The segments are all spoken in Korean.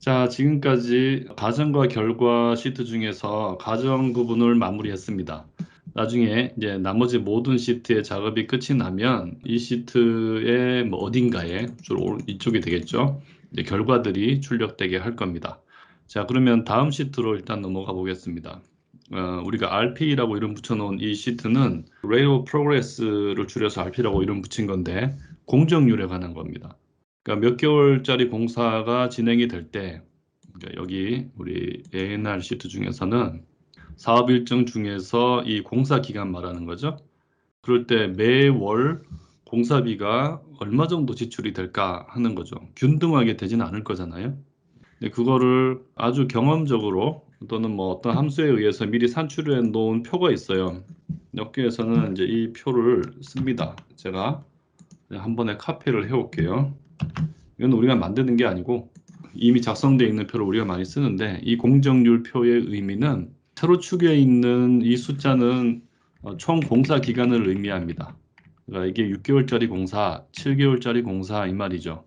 자, 지금까지 가정과 결과 시트 중에서 가정 부분을 마무리했습니다. 나중에 이제 나머지 모든 시트의 작업이 끝이 나면 이 시트의 뭐 어딘가에 주로 이쪽이 되겠죠. 이제 결과들이 출력되게 할 겁니다. 자, 그러면 다음 시트로 일단 넘어가 보겠습니다. 어, 우리가 RP라고 이름 붙여놓은 이 시트는 of Progress를 줄여서 RP라고 이름 붙인 건데 공정률에 관한 겁니다. 그러니까 몇 개월짜리 공사가 진행이 될 때, 그러니까 여기 우리 ANR 시트 중에서는 사업 일정 중에서 이 공사 기간 말하는 거죠. 그럴 때 매월 공사비가 얼마 정도 지출이 될까 하는 거죠. 균등하게 되지는 않을 거잖아요. 근데 그거를 아주 경험적으로 또는 뭐 어떤 함수에 의해서 미리 산출해 놓은 표가 있어요. 여기에서는 이제 이 표를 씁니다. 제가 한 번에 카피를 해올게요. 이건 우리가 만드는 게 아니고 이미 작성되어 있는 표를 우리가 많이 쓰는데 이 공정률 표의 의미는 새로 추가해 있는 이 숫자는 어, 총 공사 기간을 의미합니다. 그러니까 이게 6개월짜리 공사, 7개월짜리 공사 이 말이죠.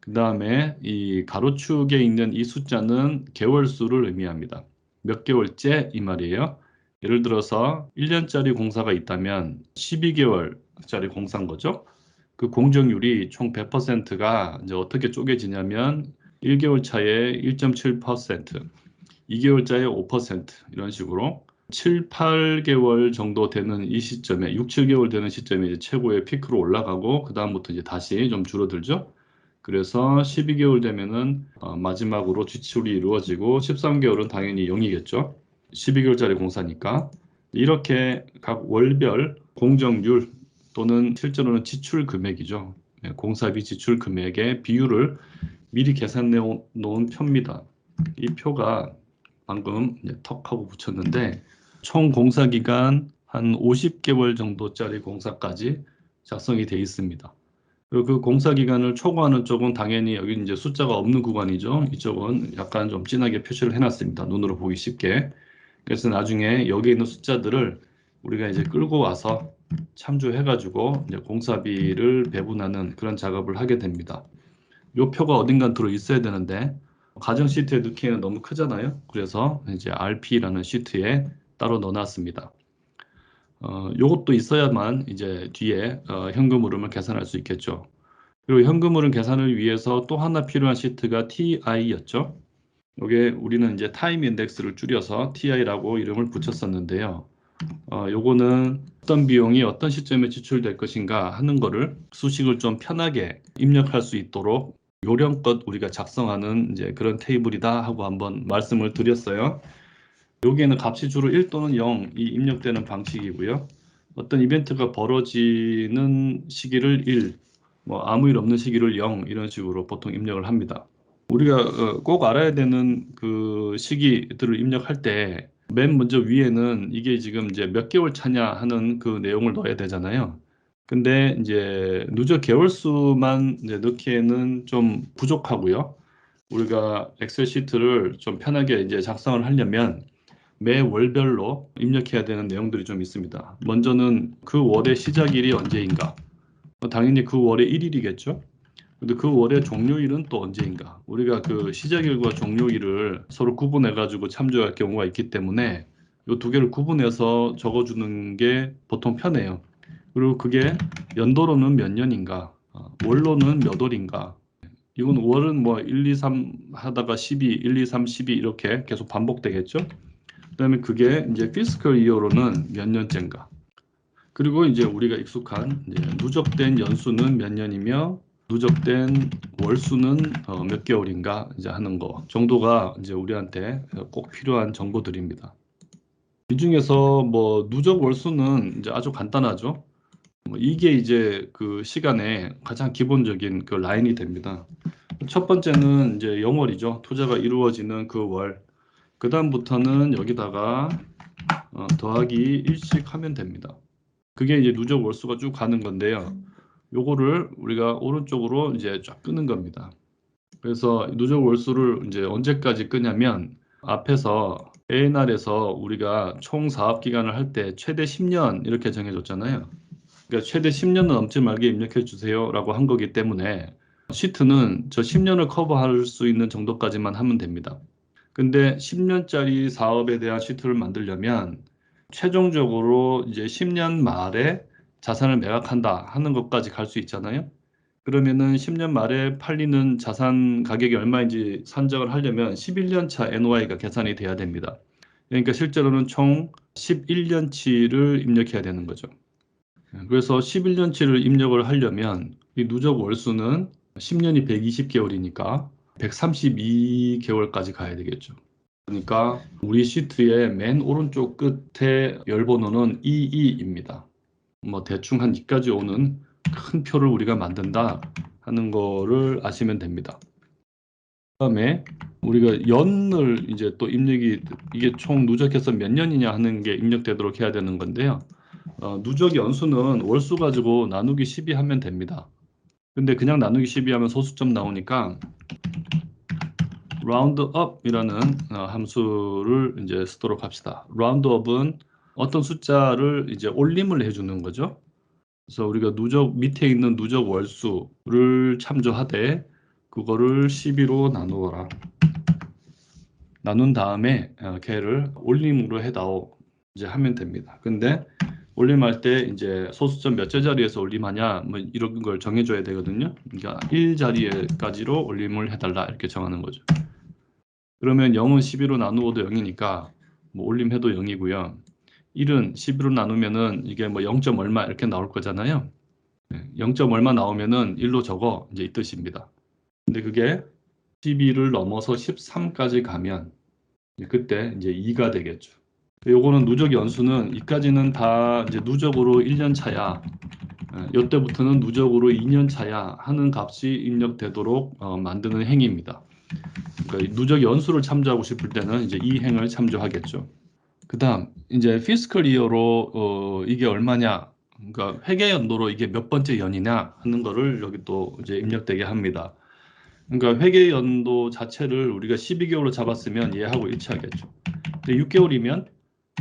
그 다음에 이 가로축에 있는 이 숫자는 개월 수를 의미합니다. 몇 개월째 이 말이에요. 예를 들어서 1년짜리 공사가 있다면 12개월짜리 공사인 거죠. 그 공정률이 총 100%가 이제 어떻게 쪼개지냐면 1개월 차에 1.7%, 2개월 차에 5% 이런 식으로 7, 8개월 정도 되는 이 시점에 6, 7개월 되는 시점에 이제 최고의 피크로 올라가고 그 다음부터 이제 다시 좀 줄어들죠. 그래서 12개월 되면은 어, 마지막으로 지출이 이루어지고 13개월은 당연히 0이겠죠. 12개월짜리 공사니까 이렇게 각 월별 공정률 또는 실제로는 지출 금액이죠. 네, 공사비 지출 금액의 비율을 미리 계산해 놓은 표입니다. 이 표가 방금 턱 하고 붙였는데 총 공사 기간 한 50개월 정도짜리 공사까지 작성이 되어 있습니다. 그 공사 기간을 초과하는 쪽은 당연히 여기 이제 숫자가 없는 구간이죠. 이쪽은 약간 좀 진하게 표시를 해놨습니다. 눈으로 보기 쉽게. 그래서 나중에 여기 있는 숫자들을 우리가 이제 끌고 와서 참조해가지고 이제 공사비를 배분하는 그런 작업을 하게 됩니다. 이 표가 어딘가 들어 있어야 되는데 가정 시트에 넣기에는 너무 크잖아요. 그래서 이제 RP라는 시트에 따로 넣어놨습니다. 어, 요것도 있어야만 이제 뒤에 어, 현금 흐름을 계산할 수 있겠죠. 그리고 현금 흐름 계산을 위해서 또 하나 필요한 시트가 TI였죠. 이게 우리는 이제 타임 인덱스를 줄여서 TI라고 이름을 붙였었는데요. 어, 요거는 어떤 비용이 어떤 시점에 지출될 것인가 하는 거를 수식을 좀 편하게 입력할 수 있도록 요령껏 우리가 작성하는 이제 그런 테이블이다 하고 한번 말씀을 드렸어요. 여기에는 값이 주로 1 또는 0이 입력되는 방식이고요. 어떤 이벤트가 벌어지는 시기를 1, 뭐 아무 일 없는 시기를 0 이런 식으로 보통 입력을 합니다. 우리가 어, 꼭 알아야 되는 그 시기들을 입력할 때 맨 먼저 위에는 이게 지금 이제 몇 개월 차냐 하는 그 내용을 넣어야 되잖아요. 근데 이제 누적 개월 수만 이제 넣기에는 좀 부족하고요. 우리가 엑셀 시트를 좀 편하게 이제 작성을 하려면 매 월별로 입력해야 되는 내용들이 좀 있습니다. 먼저는 그 월의 시작일이 언제인가? 뭐 당연히 그 월의 1일이겠죠. 근데 그 월의 종료일은 또 언제인가? 우리가 그 시작일과 종료일을 서로 구분해 가지고 참조할 경우가 있기 때문에 이 두 개를 구분해서 적어주는 게 보통 편해요. 그리고 그게 연도로는 몇 년인가, 어, 월로는 몇 월인가. 이건 월은 뭐 1, 2, 3 하다가 12, 1, 2, 3, 12 이렇게 계속 반복되겠죠. 그다음에 그게 이제 피스컬 이어로는 몇 년째인가. 그리고 이제 우리가 익숙한 이제 누적된 연수는 몇 년이며 누적된 월수는 어, 몇 개월인가 이제 하는 거 정도가 이제 우리한테 꼭 필요한 정보들입니다. 이 중에서 뭐 누적 월수는 이제 아주 간단하죠. 뭐 이게 이제 그 시간에 가장 기본적인 그 라인이 됩니다. 첫 번째는 이제 영월이죠. 투자가 이루어지는 그 월. 그 다음부터는 여기다가 어, 더하기 1씩 하면 됩니다. 그게 이제 누적 월수가 쭉 가는 건데요. 요거를 우리가 오른쪽으로 이제 쫙 끄는 겁니다. 그래서 누적 월수를 이제 언제까지 끄냐면 앞에서 ANR에서 우리가 총 사업 기간을 할 때 최대 10년 이렇게 정해줬잖아요. 그러니까 최대 10년은 넘지 말게 입력해 주세요라고 한 거기 때문에 시트는 저 10년을 커버할 수 있는 정도까지만 하면 됩니다. 근데 10년짜리 사업에 대한 시트를 만들려면 최종적으로 이제 10년 말에 자산을 매각한다 하는 것까지 갈 수 있잖아요. 그러면은 10년 말에 팔리는 자산 가격이 얼마인지 산정을 하려면 11년 차 NOI가 계산이 돼야 됩니다. 그러니까 실제로는 총 11년치를 입력해야 되는 거죠. 그래서 11년치를 입력을 하려면 이 누적 월수는 10년이 120개월이니까 132개월까지 가야 되겠죠. 그러니까 우리 시트의 맨 오른쪽 끝에 열 번호는 22입니다. 뭐 대충 한 이까지 오는 큰 표를 우리가 만든다 하는 거를 아시면 됩니다. 그다음에 우리가 연을 이제 또 입력이 이게 총 누적해서 몇 년이냐 하는 게 입력되도록 해야 되는 건데요. 어, 누적 연수는 월수 가지고 나누기 12 하면 됩니다. 근데 그냥 나누기 12 하면 소수점 나오니까 roundup이라는 어, 함수를 이제 쓰도록 합시다. roundup은 어떤 숫자를 이제 올림을 해주는 거죠. 그래서 우리가 누적 밑에 있는 누적 월수를 참조하되 그거를 12로 나누어라. 나눈 다음에 어, 걔를 올림으로 해다오 이제 하면 됩니다. 근데 올림할 때 이제 소수점 몇째 자리에서 올림하냐 뭐 이런 걸 정해줘야 되거든요. 그러니까 1 자리에까지로 올림을 해달라 이렇게 정하는 거죠. 그러면 0은 12로 나누어도 0이니까 뭐 올림해도 0이고요. 1은 12로 나누면은 이게 뭐 0. 얼마 이렇게 나올 거잖아요. 0. 얼마 나오면은 1로 적어 이제 이 뜻입니다. 근데 그게 12를 넘어서 13까지 가면 그때 이제 2가 되겠죠. 요거는 누적 연수는 이까지는 다 이제 누적으로 1년 차야. 이때부터는 누적으로 2년 차야 하는 값이 입력되도록 어, 만드는 행위입니다. 그러니까 누적 연수를 참조하고 싶을 때는 이제 이 행을 참조하겠죠. 그 다음 이제 피스컬 이어로 어, 이게 얼마냐, 그러니까 회계 연도로 이게 몇 번째 연이냐 하는 거를 여기 또 이제 입력되게 합니다. 그러니까 회계 연도 자체를 우리가 12개월로 잡았으면 얘하고 일치하겠죠. 근데 6개월이면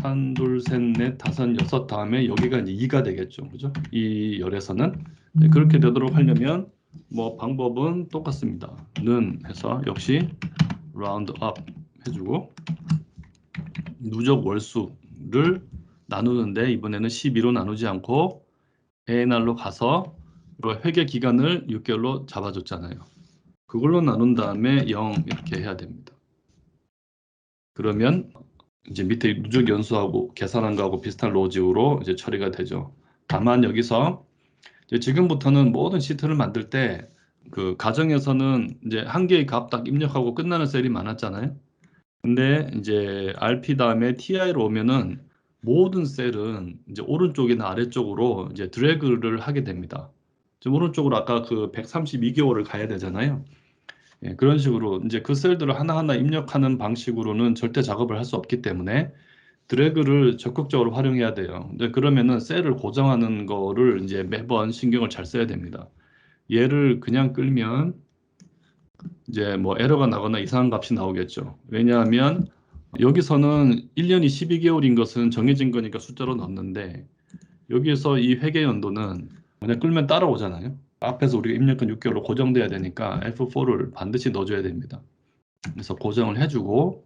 한, 둘, 셋, 넷, 다섯, 여섯 다음에 여기가 이제 2가 되겠죠. 그죠? 이 열에서는 네, 그렇게 되도록 하려면 뭐 방법은 똑같습니다. 는 해서 역시 round up 해주고 누적 월수를 나누는데 이번에는 12로 나누지 않고 ANR로 가서 회계 기간을 6개월로 잡아줬잖아요. 그걸로 나눈 다음에 0 이렇게 해야 됩니다. 그러면 이제 밑에 누적 연수하고 계산한 거하고 비슷한 로직으로 이제 처리가 되죠. 다만 여기서 지금부터는 모든 시트를 만들 때 그 가정에서는 이제 한 개의 값 딱 입력하고 끝나는 셀이 많았잖아요. 근데 이제 RP 다음에 TI로 오면은 모든 셀은 이제 오른쪽이나 아래쪽으로 이제 드래그를 하게 됩니다. 지금 오른쪽으로 아까 그 132개월을 가야 되잖아요. 예, 그런 식으로 이제 그 셀들을 하나하나 입력하는 방식으로는 절대 작업을 할 수 없기 때문에 드래그를 적극적으로 활용해야 돼요. 근데 그러면은 셀을 고정하는 거를 이제 매번 신경을 잘 써야 됩니다. 얘를 그냥 끌면 이제 뭐 에러가 나거나 이상한 값이 나오겠죠. 왜냐하면 여기서는 1년이 12개월인 것은 정해진 거니까 숫자로 넣는데 여기에서 이 회계 연도는 그냥 끌면 따라오잖아요. 앞에서 우리가 입력한 6개월로 고정돼야 되니까 F4를 반드시 넣어줘야 됩니다. 그래서 고정을 해주고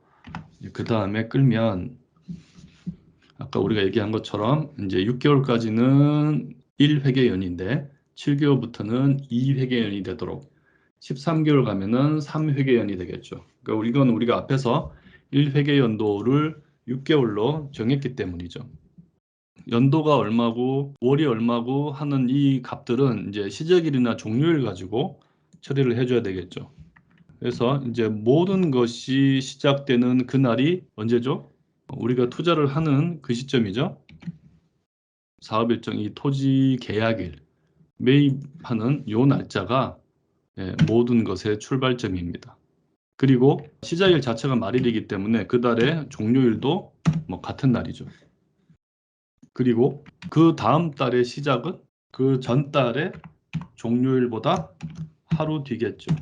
그 다음에 끌면 아까 우리가 얘기한 것처럼 이제 6개월까지는 1회계연인데 7개월부터는 2회계연이 되도록 13개월 가면은 3회계연이 되겠죠. 그러니까 이건 우리가 앞에서 1회계 연도를 6개월로 정했기 때문이죠. 연도가 얼마고 월이 얼마고 하는 이 값들은 이제 시작일이나 종료일 가지고 처리를 해줘야 되겠죠. 그래서 이제 모든 것이 시작되는 그날이 언제죠? 우리가 투자를 하는 그 시점이죠. 사업 일정 이 토지 계약일 매입하는 요 날짜가 예, 모든 것의 출발점입니다. 그리고 시작일 자체가 말일이기 때문에 그 달의 종료일도 뭐 같은 날이죠. 그리고 그 다음 달의 시작은 그 전 달의 종료일보다 하루 뒤겠죠.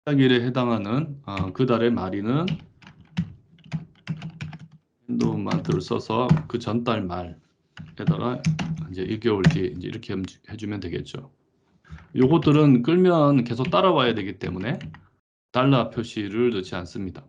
시작일에 해당하는 어, 그 달의 말일은 엔도만트를 써서 그 전달말 1개월에다가 이제 1개월 뒤에 이제 이렇게 해- 해주면 되겠죠. 요것들은 끌면 계속 따라와야 되기 때문에 달러 표시를 넣지 않습니다.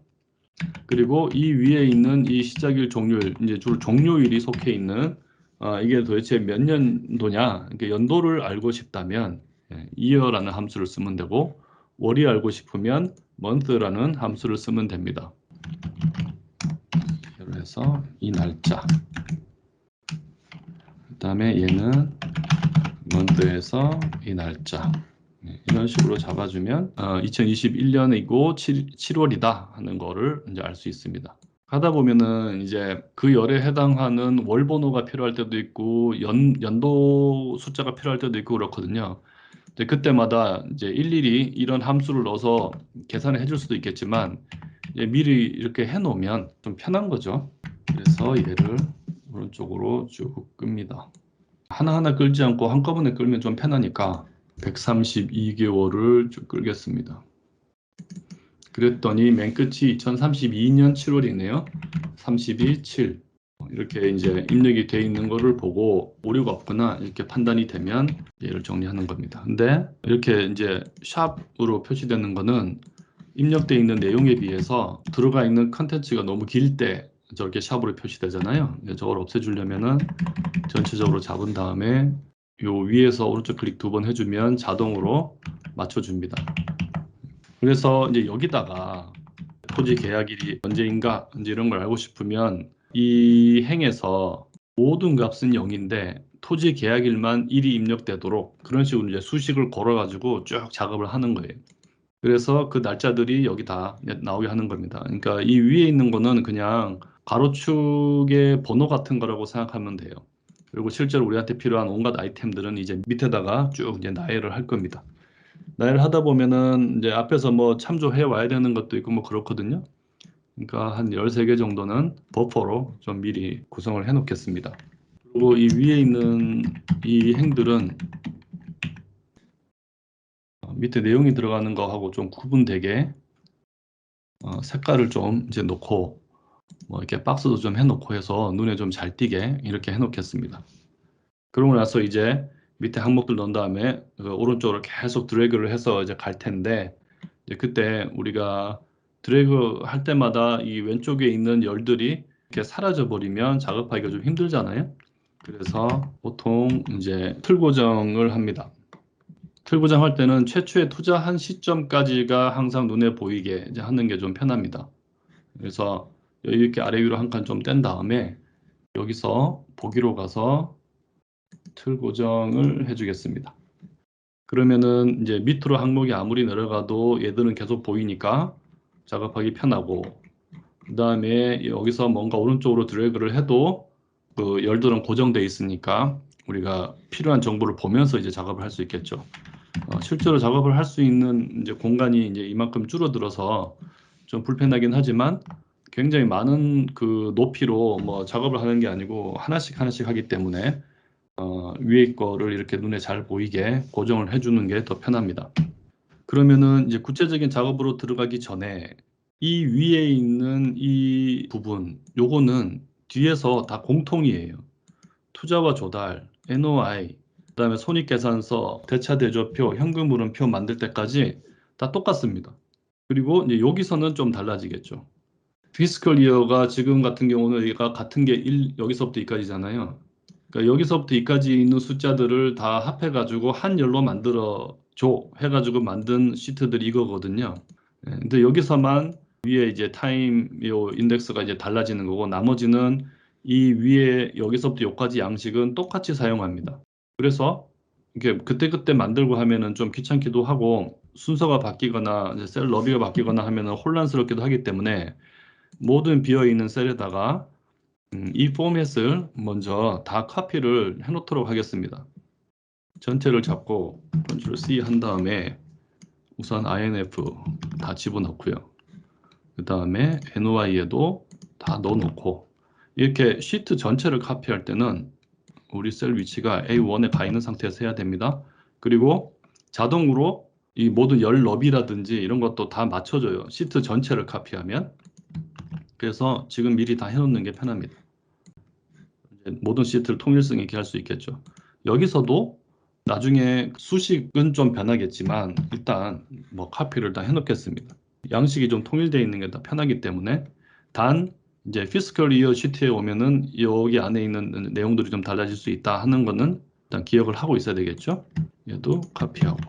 그리고 이 위에 있는 이 시작일 종료일, 이제 주로 종료일이 속해 있는 아, 이게 도대체 몇 년도냐? 이렇게 연도를 알고 싶다면 예, year라는 함수를 쓰면 되고 월이 알고 싶으면 month라는 함수를 쓰면 됩니다. 해서 이 날짜. 그 다음에 얘는 month에서 이 날짜. 예, 이런 식으로 잡아주면 2021년이고 7, 월이다 하는 거를 이제 알 수 있습니다. 하다 보면은 이제 그 열에 해당하는 월 번호가 필요할 때도 있고 연 연도 숫자가 필요할 때도 있고 그렇거든요. 그때마다 이제 일일이 이런 함수를 넣어서 계산을 해줄 수도 있겠지만 미리 이렇게 해놓으면 좀 편한 거죠. 그래서 얘를 오른쪽으로 쭉 끕니다. 하나하나 끌지 않고 한꺼번에 끌면 좀 편하니까 132개월을 쭉 끌겠습니다. 그랬더니 맨 끝이 2032년 7월이네요. 32, 7. 이렇게 이제 입력이 돼 있는 거를 보고 오류가 없거나 이렇게 판단이 되면 얘를 정리하는 겁니다. 근데 이렇게 이제 샵으로 표시되는 거는 입력돼 있는 내용에 비해서 들어가 있는 컨텐츠가 너무 길 때 저렇게 샵으로 표시되잖아요. 저걸 없애주려면은 전체적으로 잡은 다음에 요 위에서 오른쪽 클릭 두 번 해주면 자동으로 맞춰줍니다. 그래서 이제 여기다가 토지 계약일이 언제인가 이제 이런 걸 알고 싶으면 이 행에서 모든 값은 0인데 토지 계약일만 1이 입력되도록 그런 식으로 이제 수식을 걸어가지고 쭉 작업을 하는 거예요. 그래서 그 날짜들이 여기 다 나오게 하는 겁니다. 그러니까 이 위에 있는 거는 그냥 가로축의 번호 같은 거라고 생각하면 돼요. 그리고 실제로 우리한테 필요한 온갖 아이템들은 이제 밑에다가 쭉 이제 나열을 할 겁니다. 나열을 하다 보면은 이제 앞에서 뭐 참조해 와야 되는 것도 있고 뭐 그렇거든요. 그러니까 한 13개 정도는 버퍼로 좀 미리 구성을 해 놓겠습니다. 그리고 이 위에 있는 이 행들은 어, 밑에 내용이 들어가는 거하고 좀 구분되게 어, 색깔을 좀 이제 놓고 뭐 이렇게 박스도 좀 해놓고 해서 눈에 좀 잘 띄게 이렇게 해놓겠습니다. 그러고 나서 이제 밑에 항목들 넣은 다음에 그 오른쪽으로 계속 드래그를 해서 이제 갈 텐데 이제 그때 우리가 드래그 할 때마다 이 왼쪽에 있는 열들이 이렇게 사라져 버리면 작업하기가 좀 힘들잖아요. 그래서 보통 이제 틀 고정을 합니다. 틀 고정할 때는 최초에 투자한 시점까지가 항상 눈에 보이게 이제 하는 게 좀 편합니다. 그래서 이렇게 아래 위로 한 칸 좀 뗀 다음에 여기서 보기로 가서 틀 고정을 해주겠습니다. 그러면은 이제 밑으로 항목이 아무리 내려가도 얘들은 계속 보이니까 작업하기 편하고 그 다음에 여기서 뭔가 오른쪽으로 드래그를 해도 그 열들은 고정돼 있으니까 우리가 필요한 정보를 보면서 이제 작업을 할 수 있겠죠. 어, 실제로 작업을 할 수 있는 이제 공간이 이제 이만큼 줄어들어서 좀 불편하긴 하지만 굉장히 많은 그 높이로 뭐 작업을 하는 게 아니고 하나씩 하나씩 하기 때문에 어, 위에 거를 이렇게 눈에 잘 보이게 고정을 해주는 게 더 편합니다. 그러면은 이제 구체적인 작업으로 들어가기 전에 이 위에 있는 이 부분, 요거는 뒤에서 다 공통이에요. 투자와 조달, NOI, 그다음에 손익계산서, 대차대조표, 현금흐름표 만들 때까지 다 똑같습니다. 그리고 이제 여기서는 좀 달라지겠죠. 피스컬 이어가 지금 같은 경우는 여기가 같은 게 1, 여기서부터 2까지잖아요. 그러니까 여기서부터 2까지 있는 숫자들을 다 합해가지고 한 열로 만들어 줘 해가지고 만든 시트들이 이거거든요. 예, 근데 여기서만 위에 이제 타임 요 인덱스가 이제 달라지는 거고 나머지는 이 위에 여기서부터 여기까지 양식은 똑같이 사용합니다. 그래서 이렇게 그때그때 만들고 하면은 좀 귀찮기도 하고 순서가 바뀌거나 셀 너비가 바뀌거나 하면은 혼란스럽기도 하기 때문에 모든 비어 있는 셀에다가 음, 이 포맷을 먼저 다 카피를 해놓도록 하겠습니다. 전체를 잡고 컨트롤 C 한 다음에 우선 INF 다 집어넣고요. 그 다음에 NOI에도 다 넣어놓고 이렇게 시트 전체를 카피할 때는 우리 셀 위치가 A1에 가 있는 상태에서 해야 됩니다. 그리고 자동으로 이 모든 열 너비라든지 이런 것도 다 맞춰줘요. 시트 전체를 카피하면. 그래서 지금 미리 다 해놓는 게 편합니다. 모든 시트를 통일성 있게 할 수 있겠죠. 여기서도 나중에 수식은 좀 변하겠지만 일단 뭐 카피를 다 해놓겠습니다. 양식이 좀 통일되어 있는 게더 편하기 때문에 단 이제 피스컬 이어 시트에 오면은 여기 안에 있는 내용들이 좀 달라질 수 있다 하는 거는 일단 기억을 하고 있어야 되겠죠. 얘도 카피하고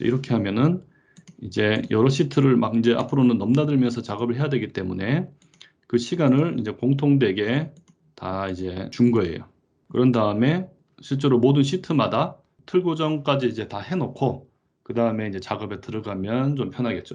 이렇게 하면은 이제 여러 시트를 막 이제 앞으로는 넘나들면서 작업을 해야 되기 때문에 그 시간을 이제 공통되게 다 이제 준 거예요. 그런 다음에 실제로 모든 시트마다 틀 고정까지 이제 다 해놓고 그 다음에 이제 작업에 들어가면 좀 편하겠죠.